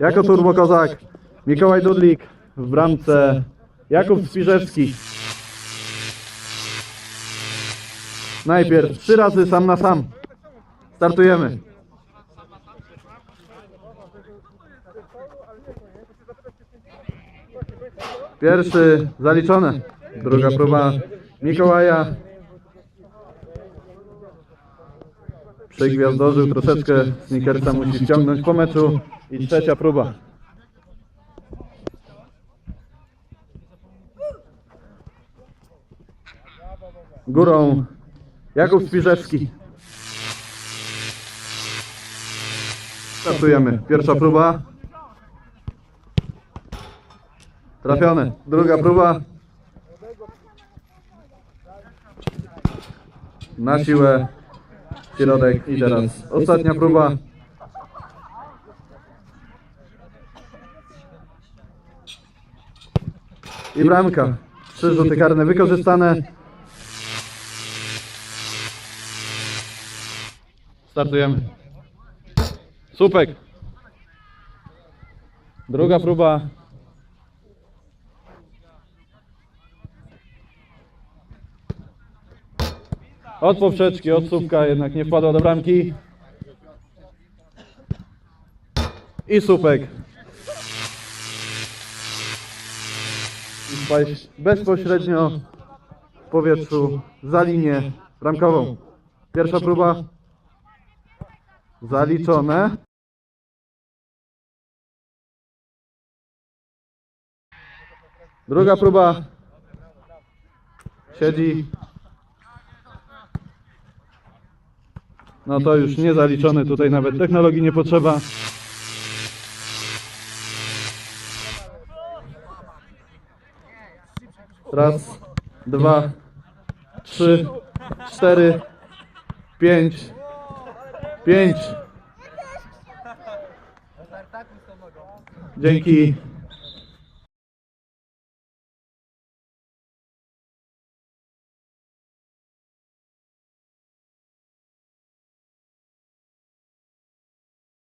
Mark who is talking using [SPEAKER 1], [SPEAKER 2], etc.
[SPEAKER 1] Jako turbokozak Mikołaj Dudlik w bramce Jakub Spiżewski. Najpierw trzy razy sam na sam. Startujemy. Pierwszy zaliczony. Druga próba Mikołaja. Przegwiazdożył troszeczkę. Snickersa musi ściągnąć po meczu. I trzecia próba. Górą Jakub Spiżewski. Startujemy. Pierwsza próba. Trafiony. Druga próba. Na siłę. Środek. I teraz ostatnia próba. I bramka. Trzy rzuty karne wykorzystane. Startujemy. Słupek. Druga próba. Od poprzeczki, od słupka jednak nie wpadła do bramki. I słupek. Bezpośrednio w powietrzu za linię bramkową. Pierwsza próba. Zaliczone. Druga próba. Siedzi. No to już nie zaliczony, tutaj nawet technologii nie potrzeba. Raz, dwa, trzy, cztery, pięć, pięć. Dzięki